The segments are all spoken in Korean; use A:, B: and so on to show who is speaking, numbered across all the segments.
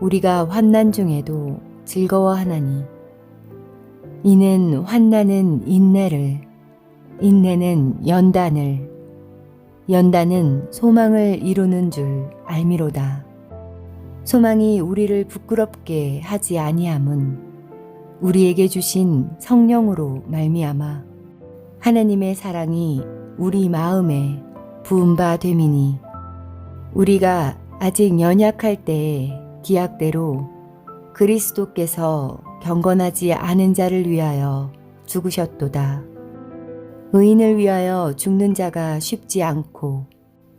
A: 우리가 환난 중에도 즐거워하나니. 이는 환난은 인내를 인내는 연단을. 연단은 소망을 이루는 줄 알미로다. 소망이 우리를 부끄럽게 하지 아니함은 우리에게 주신 성령으로 말미암아 하나님의 사랑이 우리 마음에 부은 바 됨이니 우리가 아직 연약할 때에 기약대로 그리스도께서 경건하지 않은 자를 위하여 죽으셨도다. 의인을 위하여 죽는 자가 쉽지 않고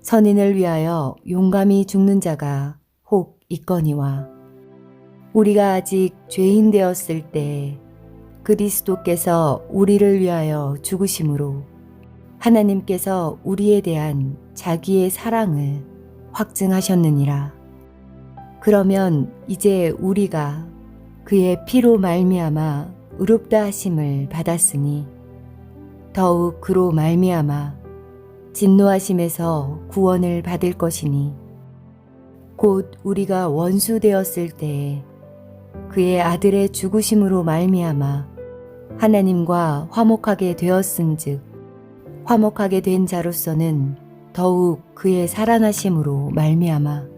A: 선인을 위하여 용감히 죽는 자가 혹 있거니와 우리가 아직 죄인 되었을 때 그리스도께서 우리를 위하여 죽으심으로 하나님께서 우리에 대한 자기의 사랑을 확증하셨느니라. 그러면 이제 우리가 그의 피로 말미암아 의롭다 하심을 받았으니 더욱 그로 말미암아 진노하심에서 구원을 받을 것이니 곧 우리가 원수 되었을 때에 그의 아들의 죽으심으로 말미암아 하나님과 화목하게 되었은즉 화목하게 된 자로서는 더욱 그의 살아나심으로 말미암아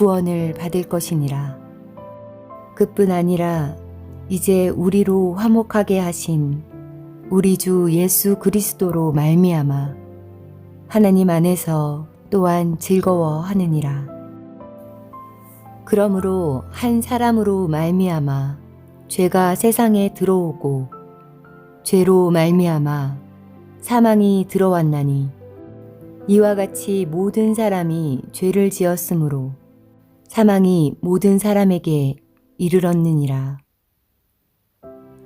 A: 구원을 받을 것이니라. 그뿐 아니라 이제 우리로 화목하게 하신 우리 주 예수 그리스도로 말미암아 하나님 안에서 또한 즐거워하느니라. 그러므로 한 사람으로 말미암아 죄가 세상에 들어오고 죄로 말미암아 사망이 들어왔나니 이와 같이 모든 사람이 죄를 지었으므로 사망이 모든 사람에게 이르렀느니라.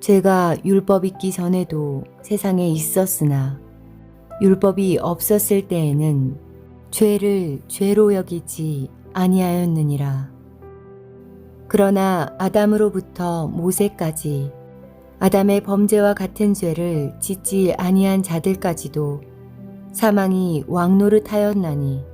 A: 죄가 율법 있기 전에도 세상에 있었으나 율법이 없었을 때에는 죄를 죄로 여기지 아니하였느니라. 그러나 아담으로부터 모세까지 아담의 범죄와 같은 죄를 짓지 아니한 자들까지도 사망이 왕노릇하였나니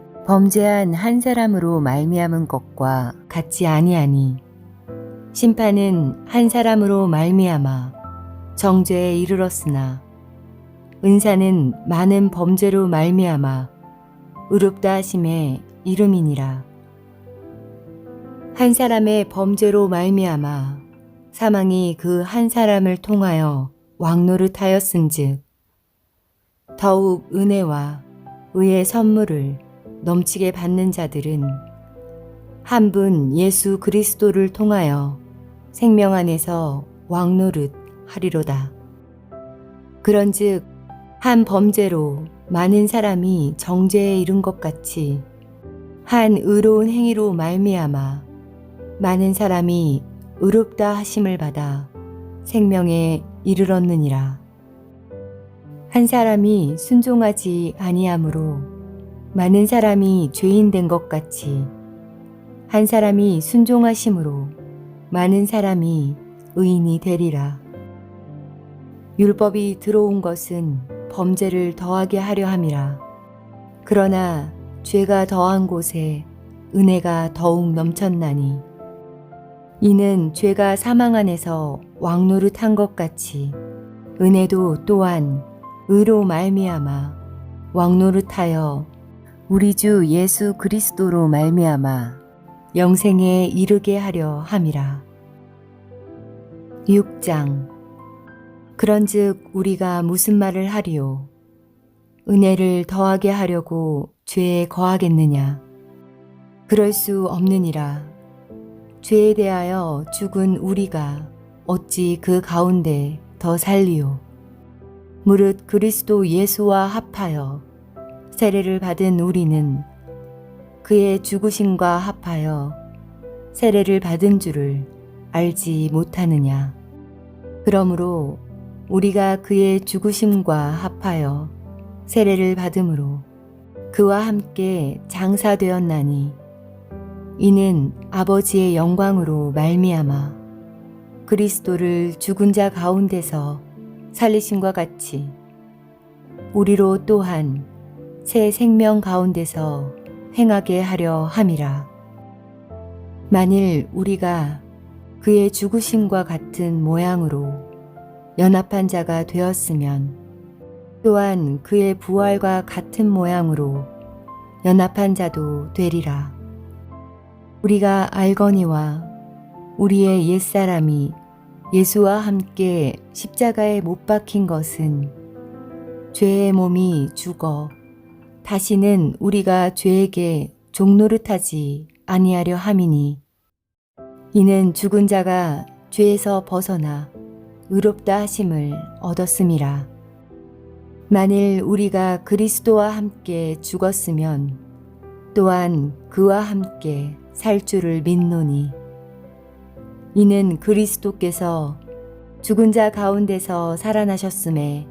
A: 범죄한 한 사람으로 말미암은 것과 같지 아니하니 심판은 한 사람으로 말미암아 정죄에 이르렀으나 은사는 많은 범죄로 말미암아 의롭다 하심에 이름이니라. 한 사람의 범죄로 말미암아 사망이 그 한 사람을 통하여 왕노릇하였은즉 더욱 은혜와 의의 선물을 넘치게 받는 자들은 한 분 예수 그리스도를 통하여 생명 안에서 왕노릇 하리로다. 그런즉 한 범죄로 많은 사람이 정죄에 이른 것 같이 한 의로운 행위로 말미암아 많은 사람이 의롭다 하심을 받아 생명에 이르렀느니라. 한 사람이 순종하지 아니하므로 많은 사람이 죄인 된 것 같이 한 사람이 순종하심으로 많은 사람이 의인이 되리라. 율법이 들어온 것은 범죄를 더하게 하려 함이라. 그러나 죄가 더한 곳에 은혜가 더욱 넘쳤나니 이는 죄가 사망 안에서 왕노릇한 것 같이 은혜도 또한 의로 말미암아 왕노릇하여 우리 주 예수 그리스도로 말미암아 영생에 이르게 하려 함이라. 6장 그런즉 우리가 무슨 말을 하리요? 은혜를 더하게 하려고 죄에 거하겠느냐? 그럴 수 없느니라. 죄에 대하여 죽은 우리가 어찌 그 가운데 더 살리요? 무릇 그리스도 예수와 합하여 세례를 받은 우리는 그의 죽으심과 합하여 세례를 받은 줄을 알지 못하느냐. 그러므로 우리가 그의 죽으심과 합하여 세례를 받음으로 그와 함께 장사되었나니 이는 아버지의 영광으로 말미암아 그리스도를 죽은 자 가운데서 살리심과 같이 우리로 또한 새 생명 가운데서 행하게 하려 함이라. 만일 우리가 그의 죽으심과 같은 모양으로 연합한 자가 되었으면 또한 그의 부활과 같은 모양으로 연합한 자도 되리라. 우리가 알거니와 우리의 옛사람이 예수와 함께 십자가에 못 박힌 것은 죄의 몸이 죽어 다시는 우리가 죄에게 종노릇하지 아니하려 함이니 이는 죽은 자가 죄에서 벗어나 의롭다 하심을 얻었음이라. 만일 우리가 그리스도와 함께 죽었으면 또한 그와 함께 살 줄을 믿노니 이는 그리스도께서 죽은 자 가운데서 살아나셨음에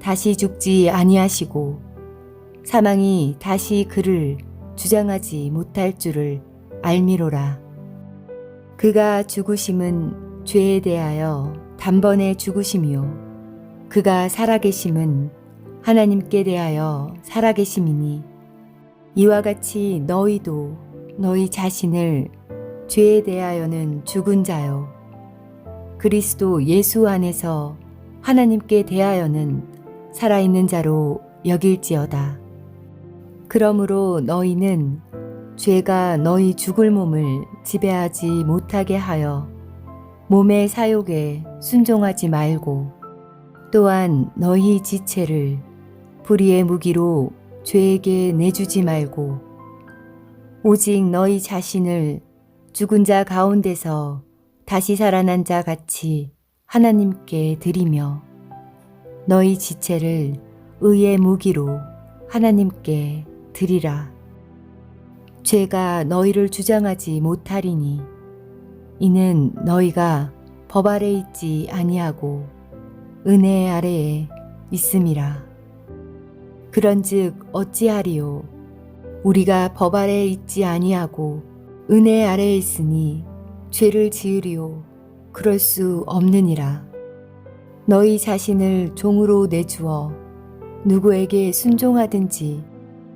A: 다시 죽지 아니하시고 사망이 다시 그를 주장하지 못할 줄을 알미로라. 그가 죽으심은 죄에 대하여 단번에 죽으심이요. 그가 살아계심은 하나님께 대하여 살아계심이니 이와 같이 너희도 너희 자신을 죄에 대하여는 죽은 자요. 그리스도 예수 안에서 하나님께 대하여는 살아있는 자로 여길지어다. 그러므로 너희는 죄가 너희 죽을 몸을 지배하지 못하게 하여 몸의 사욕에 순종하지 말고 또한 너희 지체를 불의의 무기로 죄에게 내주지 말고 오직 너희 자신을 죽은 자 가운데서 다시 살아난 자 같이 하나님께 드리며 너희 지체를 의의 무기로 하나님께 드리라. 죄가 너희를 주장하지 못하리니 이는 너희가 법 아래 있지 아니하고 은혜 아래에 있음이라. 그런즉 어찌하리요 우리가 법 아래 있지 아니하고 은혜 아래에 있으니 죄를 지으리요 그럴 수 없느니라. 너희 자신을 종으로 내주어 누구에게 순종하든지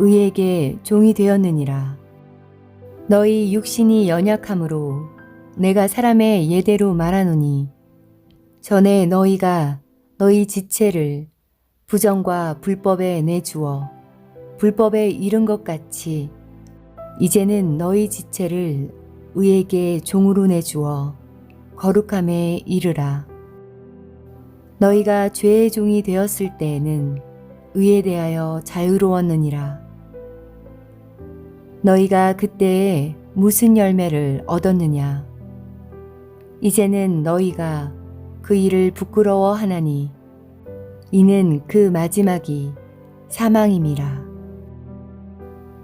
A: 의에게 종이 되었느니라. 너희 육신이 연약함으로 내가 사람의 예대로 말하노니 전에 너희가 너희 지체를 부정과 불법에 내주어 불법에 이른 것 같이 이제는 너희 지체를 의에게 종으로 내주어 거룩함에 이르라. 너희가 죄의 종이 되었을 때에는 의에 대하여 자유로웠느니라. 너희가 그때에 무슨 열매를 얻었느냐? 이제는 너희가 그 일을 부끄러워 하나니 이는 그 마지막이 사망임이라.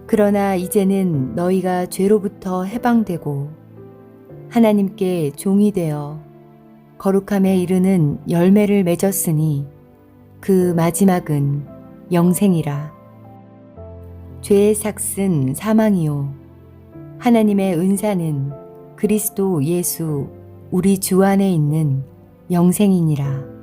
A: 그러나 이제는 너희가 죄로부터 해방되고 하나님께 종이 되어 거룩함에 이르는 열매를 맺었으니 그 마지막은 영생이라. 죄의 삭은 사망이요. 하나님의 은사는 그리스도 예수 우리 주 안에 있는 영생이니라.